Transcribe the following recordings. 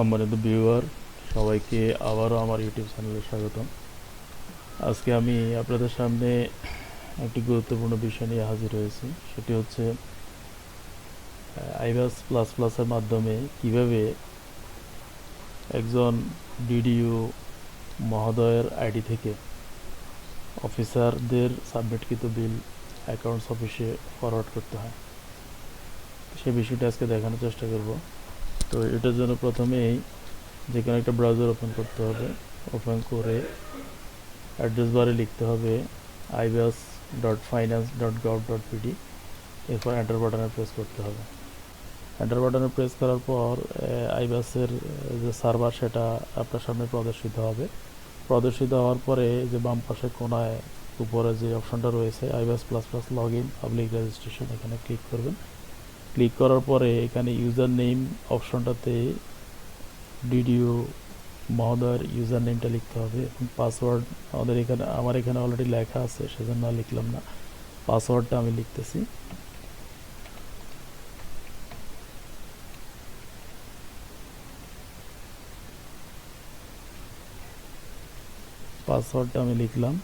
সম্মানিত ভিউয়ার সবাইকে আবারও আমার ইউটিউব চ্যানেলে স্বাগতম। আজকে আমি আপনাদের সামনে একটি গুরুত্বপূর্ণ বিষয় নিয়ে হাজির হয়েছি। সেটি হচ্ছে আইবাস প্লাস প্লাসের মাধ্যমে কীভাবে একজন ডিডিও মহোদয়ের আইডি থেকে অফিসারদের সাবমিটকৃত বিল অ্যাকাউন্টস অফিসে ফরওয়ার্ড করতে হয়। সে বিষয়টা আজকে দেখানোর চেষ্টা করব। তো এটার জন্য প্রথমেই যে কোনো একটা ব্রাউজার ওপেন করতে হবে। ওপেন করে অ্যাড্রেস বারে লিখতে হবে iBAS dot finance dot gov dot BD এরপর এন্টার বাটনে প্রেস করতে হবে এন্টার বাটনে প্রেস করার পর আইবাসের যে সার্ভার সেটা আপনার সামনে প্রদর্শিত হবে। প্রদর্শিত হওয়ার পরে যে বাম পাশে কোনায় উপরে যে অপশনটা রয়েছে IBAS plus plus log in public registration এখানে ক্লিক করবেন। ক্লিক করার পরে এখানে ইউজার নেম অপশনটাতে ডিডিও মহোদয়ের ইউজার নেমটা লিখতে হবে এবং পাসওয়ার্ড আমাদের এখানে, আমার এখানে অলরেডি লেখা আছে, সেজন্য লিখলাম না। পাসওয়ার্ডটা আমি লিখতেছি। পাসওয়ার্ডটা আমি লিখলাম।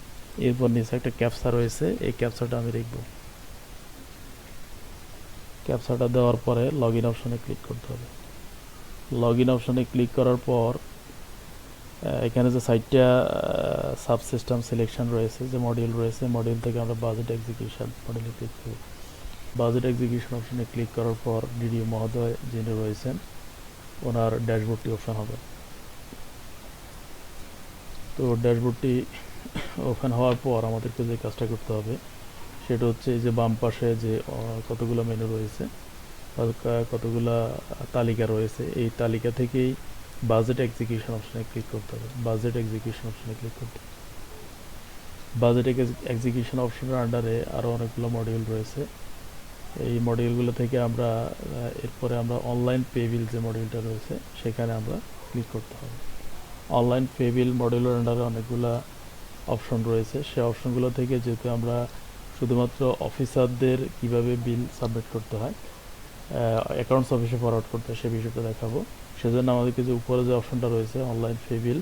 এরপর নিচে একটা ক্যাপসা রয়েছে, এই ক্যাপসাটা আমি লিখব। ক্যাপসাটা দেওয়ার পরে লগ ইন অপশনে ক্লিক করতে হবে। লগ ইন অপশনে ক্লিক করার পর এখানে যে সাইটটা সাব সিস্টেম সিলেকশন রয়েছে, যে মডিউল রয়েছে মডিউল থেকে আমরা বাজেট এক্সিকিউশন মডিউলে ক্লিক করব। বাজেট এক্সিকিউশন অপশনে ক্লিক করার পর ডিডিও মহোদয় যিনি রয়েছেন, ওনার ড্যাশবোর্ডটি ওপেন হবে। তো ড্যাশবোর্ডটি ওপেন হওয়ার পর আমাদেরকে যে কাজটা করতে হবে সেটা হচ্ছে এই যে বাম পাশে যে কতগুলো মেনু রয়েছে কতগুলা তালিকা রয়েছে, এই তালিকা থেকেই বাজেট এক্সিকিউশন অপশনে ক্লিক করতে হবে। বাজেট এক্সিকিউশন অপশনে ক্লিক করতে হবে। বাজেট এক্সিকিউশন অপশনের আন্ডারে আরও অনেকগুলো মডিউল রয়েছে। এই মডিউলগুলো থেকে আমরা এরপরে আমরা অনলাইন পে বিল যে মডিউলটা রয়েছে, সেখানে আমরা ক্লিক করতে হবে। অনলাইন পে বিল মডিউলের আন্ডারে অনেকগুলা অপশন রয়েছে। সেই অপশনগুলো থেকে যেহেতু আমরা শুধুমাত্র অফিসারদের কীভাবে বিল সাবমিট করতে হয় অ্যাকাউন্টস অফিসে ফরওয়ার্ড করতে হয়, সে বিষয়টা দেখাবো। সেজন্য আমাদেরকে যে উপরে যে অপশনটা রয়েছে online pay bill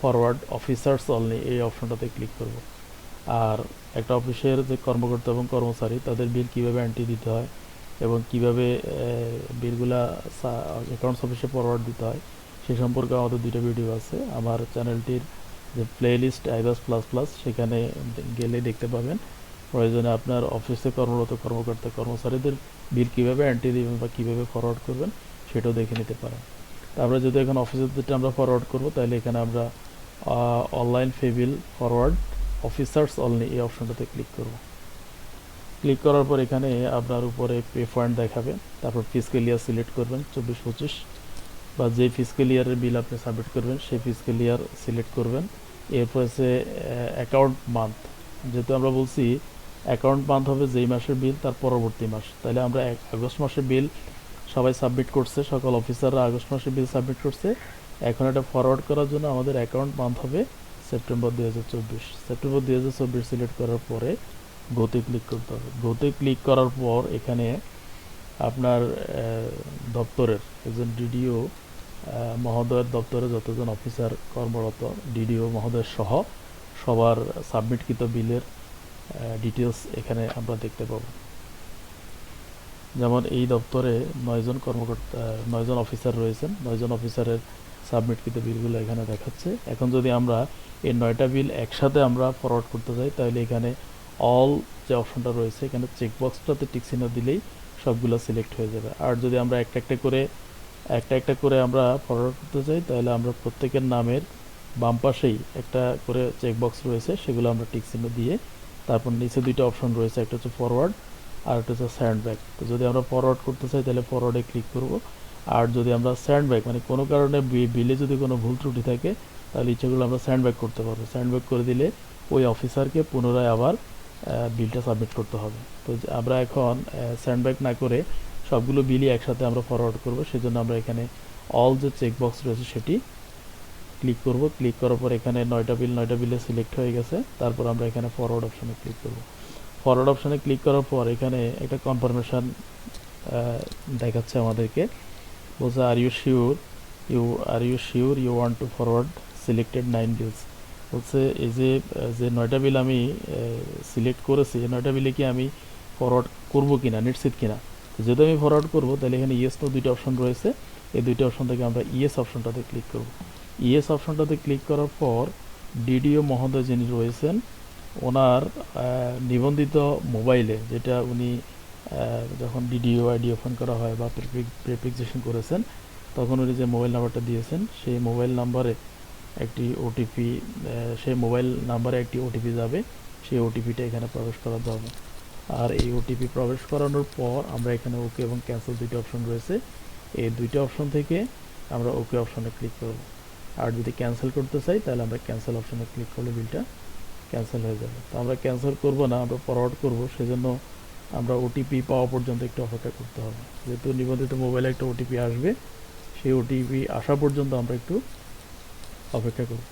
forward officers only এই অপশনটাতে ক্লিক করব। আর একটা অফিসের যে কর্মকর্তা এবং কর্মচারী, তাদের বিল কীভাবে অ্যান্টি দিতে হয় এবং কীভাবে বিলগুলা অ্যাকাউন্টস অফিসে ফরওয়ার্ড দিতে হয়, সে সম্পর্কে আমাদের দুটো ভিডিও আছে। আমার চ্যানেলটির যে প্লেলিস্ট আইবাস প্লাস প্লাস সেখানে গেলে দেখতে পাবেন। প্রয়োজনে আপনার অফিসে কর্মরত কর্মকর্তা কর্মচারীদের বিল কীভাবে অ্যান্টি দিবেন বা কীভাবে ফরওয়ার্ড করবেন সেটাও দেখে নিতে পারেন। তারপরে যদি এখন অফিসের যেটা আমরা ফরওয়ার্ড করব, তাহলে এখানে আমরা online pay bill forward officers only এই অপশনটাতে ক্লিক করব। ক্লিক করার পর এখানে আপনার উপরে পে পয়েন্ট দেখাবে, তারপর ফিজিক্যাল ইয়ার সিলেক্ট করবেন, চব্বিশ পঁচিশ। বা যে ফিজিক্যাল ইয়ারের বিল আপনি সাবমিট করবেন, সেই ফিজিক্যাল ইয়ার সিলেক্ট করবেন। এরপর হচ্ছে অ্যাকাউন্ট মান্থ যেহেতু আমরা বলছি অ্যাকাউন্ট মান্থ হবে যেই মাসের বিল তার পরবর্তী মাস। তাহলে আমরা আগস্ট মাসের বিল সবাই সাবমিট করছে, সকল অফিসাররা আগস্ট মাসে বিল সাবমিট করছে। এখন এটা ফরওয়ার্ড করার জন্য আমাদের অ্যাকাউন্ট মান্থ হবে সেপ্টেম্বর দুই হাজার চব্বিশ। সেপ্টেম্বর দুই হাজার চব্বিশ সিলেক্ট করার পরে গোতে ক্লিক করতে হবে। গোতে ক্লিক করার পর এখানে আপনার দপ্তরের একজন ডিডিও মহোদয়ের দপ্তরে যতজন অফিসার কর্মরত ডিডিও মহোদয় সহ সবার সাবমিটকৃত বিলের ডিটেলস এখানে আমরা দেখতে পাবো। যেমন এই দপ্তরে নয়জন কর্মকর্তা নয়জন অফিসার রয়েছেন। নয়জন অফিসারের সাবমিটকৃত বিলগুলো এখানে দেখাচ্ছে। এখন যদি আমরা এই নয়টা বিল একসাথে আমরা ফরওয়ার্ড করতে চাই তাহলে এখানে অল যে অপশনটা রয়েছে, এখানে চেকবক্সটাতে টিক চিহ্ন দিলেই সবগুলো সিলেক্ট হয়ে যাবে। আর যদি আমরা একটা একটা করে, একটা একটা করে আমরা ফরওয়ার্ড করতে চাই তাহলে আমরা প্রত্যেকের নামের বাম পাশেই একটা করে চেকবক্স রয়েছে, সেগুলো আমরা টিক দিয়ে তারপর নিচে দুইটা অপশন রয়েছে, একটা হচ্ছে ফরওয়ার্ড আর একটা হচ্ছে স্যান্ড ব্যাক তো যদি আমরা ফরওয়ার্ড করতে চাই, তাহলে ফরওয়ার্ডে ক্লিক করব। আর যদি আমরা স্যান্ড ব্যাক মানে কোনো কারণে বিলে যদি কোনো ভুল ত্রুটি থাকে, তাহলে ইচ্ছেগুলো আমরা স্যান্ড ব্যাক করতে পারব। স্যান্ড ব্যাক করে দিলে ওই অফিসারকে পুনরায় আবার বিলটা সাবমিট করতে হবে। তো আমরা এখন স্যান্ড ব্যাক না করে সবগুলো বিলই একসাথে আমরা ফরওয়ার্ড করব। সেজন্য আমরা এখানে অল যে চেকবক্স রয়েছে, সেটি ক্লিক করব। ক্লিক করার পর এখানে নয়টা বিল, নয়টা বিলে সিলেক্ট হয়ে গেছে। তারপর আমরা এখানে ফরওয়ার্ড অপশনে ক্লিক করব। ফরওয়ার্ড অপশানে ক্লিক করার পর এখানে একটা কনফার্মেশন দেখাচ্ছে আমাদেরকে। বলছে are you sure you are you sure you want to forward selected nine bills বলছে, এই যে যে নয়টা বিল আমি সিলেক্ট করেছি, এই নয়টা বিলে কি আমি ফরওয়ার্ড করব কিনা, নিশ্চিত কিনা? তো যেহেতু আমি ফরওয়ার্ড করব, তাহলে এখানে ইয়েস নো দুইটা অপশন রয়েছে। এই দুইটা অপশন থেকে আমরা ইয়েস অপশনটাতে ক্লিক করব। ইয়েস অপশনটাতে ক্লিক করার পর ডিডিও মহোদয় যিনি রয়েছেন, ওনার নিবন্ধিত মোবাইলে যেটা উনি যখন ডিডিও আইডি ওপেন করা হয় বা প্রেপ্রিকজেশন করেছেন, তখন উনি যে মোবাইল নাম্বারটা দিয়েছেন, সেই মোবাইল নাম্বারে একটি ওটিপি সেই মোবাইল নাম্বারে একটি ওটিপি যাবে, সেই ওটিপিটা এখানে প্রবেশ করাতে হবে। আর এই ওটিপি প্রবেশ করানোর পর আমরা এখানে ওকে এবং ক্যান্সেল দুইটা অপশন রয়েছে। এই দুইটা অপশন থেকে আমরা ওকে অপশনে ক্লিক করব। আর যদি ক্যান্সেল করতে চাই, তাহলে আমরা ক্যান্সেল অপশানে ক্লিক করলে বিলটা ক্যান্সেল হয়ে যাবে। তো আমরা ক্যান্সেল করব না, আমরা ফরওয়ার্ড করব, সেজন্য আমরা ওটিপি পাওয়া পর্যন্ত একটু অপেক্ষা করতে হবে। যেহেতু নিবন্ধিত মোবাইলে একটা ওটিপি আসবে, সেই ওটিপি আসা পর্যন্ত আমরা একটু অপেক্ষা করব।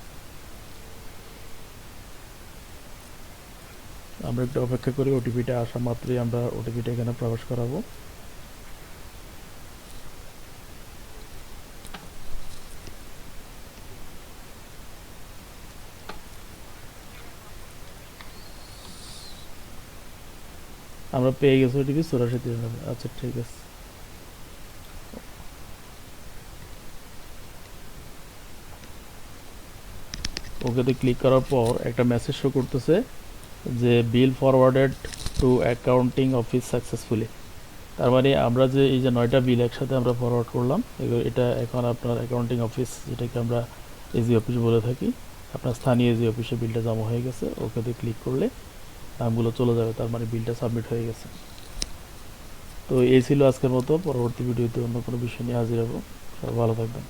আমরা একটু অপেক্ষা করি ওটিপিটা আসা মাত্রই আমরা ওটিপিটা এখানে প্রবেশ করাবো। আমরা পেয়ে গেছি ওটিপি চৌরাশি তিরানব্বই আচ্ছা ঠিক আছে। ওকেতে ক্লিক করার পর একটা মেসেজ শো করতেছে যে bill forwarded to accounting office successfully তার মানে আমরা যে এই যে নয়টা বিল একসাথে আমরা ফরওয়ার্ড করলাম এটা এখন আপনার অ্যাকাউন্টিং অফিস যেটাকে আমরা এজি অফিস বলে থাকি, আপনার স্থানীয় এজি অফিসে বিলটা জমা হয়ে গেছে, ওকেতে ক্লিক করলে নামগুলো চলে যাবে, তার মানে বিলটা সাবমিট হয়ে গেছে। তো এই ছিল আজকের মতো, পরবর্তী ভিডিওতে অন্য কোনো বিষয় নিয়ে হাজির হব। ভালো থাকবেন।